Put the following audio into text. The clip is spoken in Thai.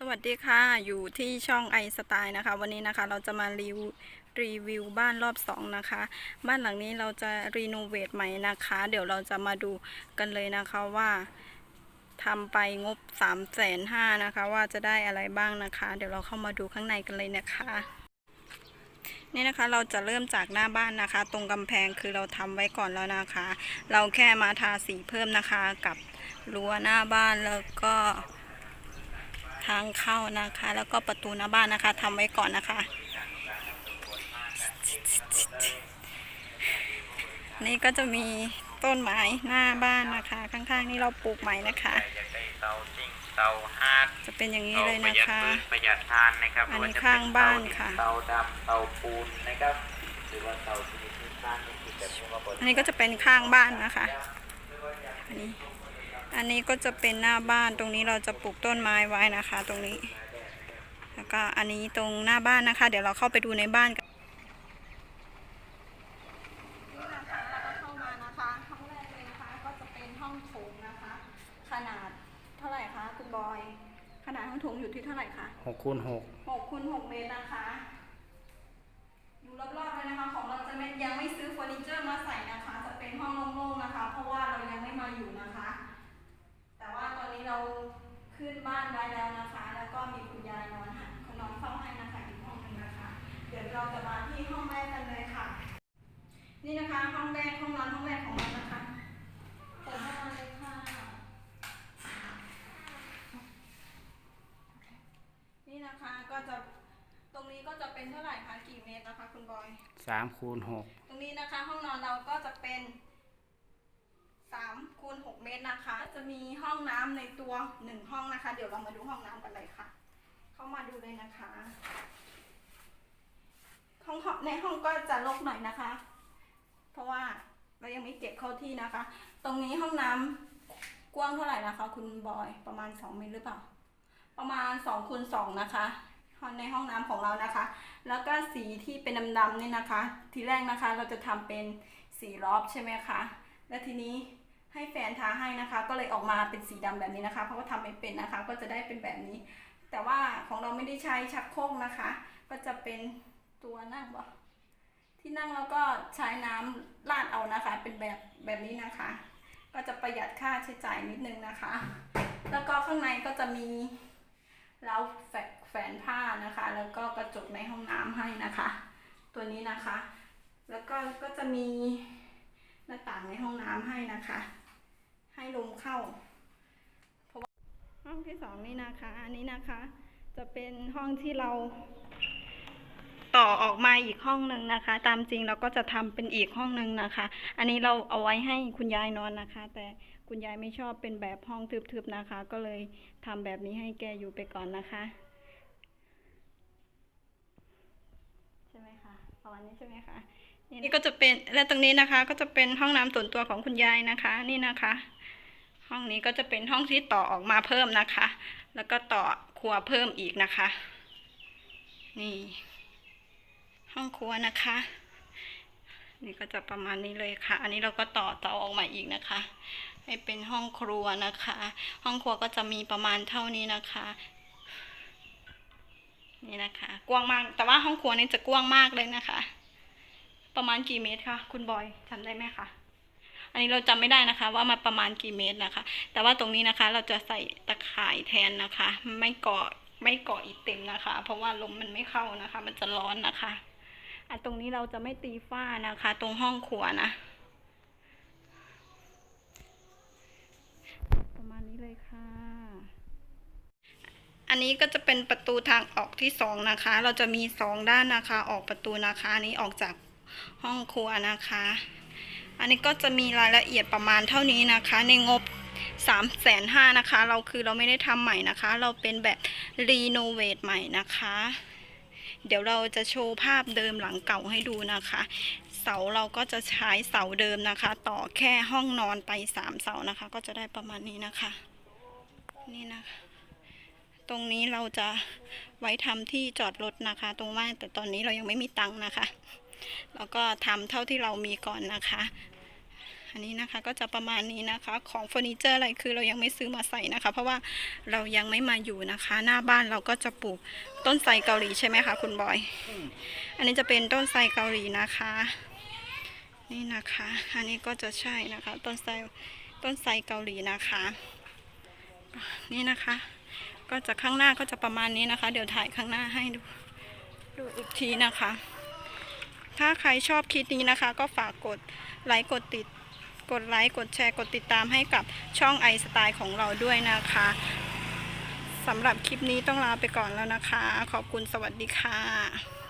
สวัสดีค่ะ อยู่ที่ช่องไอสไตล์นะคะ วันนี้นะคะเราจะมารีวิวรีวิวบ้านรอบสองนะคะ บ้านหลังนี้เราจะรีโนเวทใหม่นะคะ เดี๋ยวเราจะมาดูกันเลยนะคะว่าทำไปงบ3ามแสนห้านะคะ ว่าจะได้อะไรบ้างนะคะ เดี๋ยวเราเข้ามาดูข้างในกันเลยนะคะ นี่นะคะเราจะเริ่มจากหน้าบ้านนะคะ ตรงกำแพงคือเราทำไว้ก่อนแล้วนะคะ เราแค่มาทาสีเพิ่มนะคะกับรั้วหน้าบ้านแล้วก็ ทางเข้านะคะ แล้วก็ประตูหน้าบ้านนะคะทำไว้ก่อนนะคะ นี่ก็จะมีต้นไม้หน้าบ้านนะคะ ข้างๆนี่เราปลูกใหม่นะคะอยากได้เตาซิ่งเตาฮาร์ดจะเป็นอย่างนี้เตาเลยประนะหยัดคะปืนประหยัดทานนะครับอันนี้หรือว่จะเป็ข้างบ้านค่ะเตาดำเตาปูนนะครับหรือว่าเตาชนิดที่สร้างในที่แบบนี้มาบนอันนี้ก็จะเป็นข้างบ้านนะคะอันนี้ อันนี้ก็จะเป็นหน้าบ้านตรงนี้เราจะปลูกต้นไม้ไว้นะคะ ตรงนี้ แล้วก็อันนี้ตรงหน้าบ้านนะคะ เดี๋ยวเราเข้าไปดูในบ้านกันนี่นะคะเราก็เข้ามานะคะห้องแรกเลยนะคะก็จะเป็นห้องโถงนะคะขนาดเท่าไหร่คะคุณบอย ขนาดห้องโถงอยู่ที่เท่าไหร่คะหกคูณหกหกคูณหกเมตรนะคะอยู่รอบๆเลยนะคะ ของเราจะไม่ยังไม่ซื้อเฟอร์นิเจอร์มาใส่นะคะ จะเป็นห้องโล่งๆนะคะ องแรกห้องนอนห้องแรกของเรานะคะเปิดห้องมาเลยค่ะ นี่นะคะก็จะตรงนี้ก็จะเป็นเท่าไหร่คะกี่เมตรนะคะ คุณบอย สามคูณหกตรงนี้นะคะห้องนอนเราก็จะเป็น3คูณ6เมตรนะคะ จะมีห้องน้ำในตัวหนึ่งห้องนะคะ เดี๋ยวเรามาดูห้องน้ำกันเลยค่ะ เข้ามาดูเลยนะคะห้องในห้องก็จะรกหน่อยนะคะ เพราะว่า เรายังไม่เก็บเข้าที่นะคะ ตรงนี้ห้องน้ำกว้างเท่าไหร่นะคะ คุณบอยประมาณ2เมตรหรือเปล่า ประมาณ2คูณ2นะคะในห้องน้ำของเรานะคะ แล้วก็สีที่เป็นดำๆนี่นะคะ ทีแรกนะคะเราจะทำเป็นสีรอบใช่ไหมคะ แล้วทีนี้ให้แฟนทาให้นะคะ ก็เลยออกมาเป็นสีดำแบบนี้นะคะ เพราะว่าทำไม่เป็นนะคะ ก็จะได้เป็นแบบนี้ แต่ว่าของเราไม่ได้ใช้ชักโครกนะคะ ก็จะเป็นตัวนั่งบ่ ที่นั่งแล้วก็ใช้น้ำราดเอานะคะ เป็นแบบแบบนี้นะคะ ก็จะประหยัดค่าใช้จ่ายนิดนึงนะคะ แล้วก็ข้างในก็จะมีเราแฝแฝนผ้านะคะ แล้วก็กระจกในห้องน้ำให้นะคะ ตัวนี้นะคะ แล้วก็ก็จะมีหน้าต่างในห้องน้ำให้นะคะ ให้ลมเข้าเพราะว่าห้องที่สองนี่นะคะ อันนี้นะคะ จะเป็นห้องที่เรา ต่อออกมาอีกห้องหนึ่งนะคะ ตามจริงเราก็จะทำเป็นอีกห้องหนึ่งนะคะ อันนี้เราเอาไว้ให้คุณยายนอนนะคะ แต่คุณยายไม่ชอบเป็นแบบห้องทึบๆนะคะ ก็เลยทำแบบนี้ให้แกอยู่ไปก่อนนะคะ ใช่ไหมคะประมาณนี้ใช่ไหมคะนี่ก็จะเป็นและตรงนี้นะคะ ก็จะเป็นห้องน้ำส่วนตัวของคุณยายนะคะ นี่นะคะ ห้องนี้ก็จะเป็นห้องที่ต่อออกมาเพิ่มนะคะ แล้วก็ต่อครัวเพิ่มอีกนะคะ นี่ ห้องครัวนะคะ นี่ก็จะประมาณนี้เลยค่ะ อันนี้เราก็ต่อเตาออกมาอีกนะคะ ให้เป็นห้องครัวนะคะ ห้องครัวก็จะมีประมาณเท่านี้นะคะ นี่นะคะ กว้างมาก แต่ว่าห้องครัวนี่จะกว้างมากเลยนะคะ ประมาณกี่เมตรคะคุณบอยจำได้ไหมคะอันนี้เราจำไม่ได้นะคะ ว่ามันประมาณกี่เมตรนะคะ แต่ว่าตรงนี้นะคะ เราจะใส่ตะข่ายแทนนะคะ ไม่เกาะไม่เกาะอีกเต็มนะคะ เพราะว่าลมมันไม่เข้านะคะ มันจะร้อนนะคะ อันตรงนี้เราจะไม่ตีฝ้านะคะ ตรงห้องครัวนะ ประมาณนี้เลยค่ะ อันนี้ก็จะเป็นประตูทางออกที่สองนะคะ เราจะมีสองด้านนะคะ ออกประตูนะคะอันนี้ออกจากห้องครัวนะคะ อันนี้ก็จะมีรายละเอียดประมาณเท่านี้นะคะ ในงบ3ามแสนห้านะคะ เราคือเราไม่ได้ทำใหม่นะคะ เราเป็นแบบรีโนเวทใหม่นะคะ เดี๋ยวเราจะโชว์ภาพเดิมหลังเก่าให้ดูนะคะ เสาเราก็จะใช้เสาเดิมนะคะ ต่อแค่ห้องนอนไปสามเสานะคะ ก็จะได้ประมาณนี้นะคะ นี่นะคะตรงนี้เราจะไว้ทำที่จอดรถนะคะ ตรงว่าแต่ตอนนี้เรายังไม่มีตังค์นะคะ แล้วก็ทำเท่าที่เรามีก่อนนะคะ อันนี้นะคะก็จะประมาณนี้นะคะของเฟอร์นิเจอร์อะไรคือเรายังไม่ซื้อมาใส่นะคะ เพราะว่าเรายังไม่มาอยู่นะคะ หน้าบ้านเราก็จะปลูกต้นไทรเกาหลีใช่ไหมคะคุณบอย อันนี้จะเป็นต้นไทรเกาหลีนะคะ นี่นะคะ อันนี้ก็จะใช่นะคะ ต้นไทรต้นไทรเกาหลีนะคะ นี่นะคะ ก็จะข้างหน้าก็จะประมาณนี้นะคะ เดี๋ยวถ่ายข้างหน้าให้ดูดูอีกทีนะคะ ถ้าใครชอบคลิปนี้นะคะ ก็ฝากกดไลค์กดติด กดไลค์ กดแชร์ กดติดตามให้กับช่องไอสไตล์ของเราด้วยนะคะสำหรับคลิปนี้ต้องลาไปก่อนแล้วนะคะ ขอบคุณสวัสดีค่ะ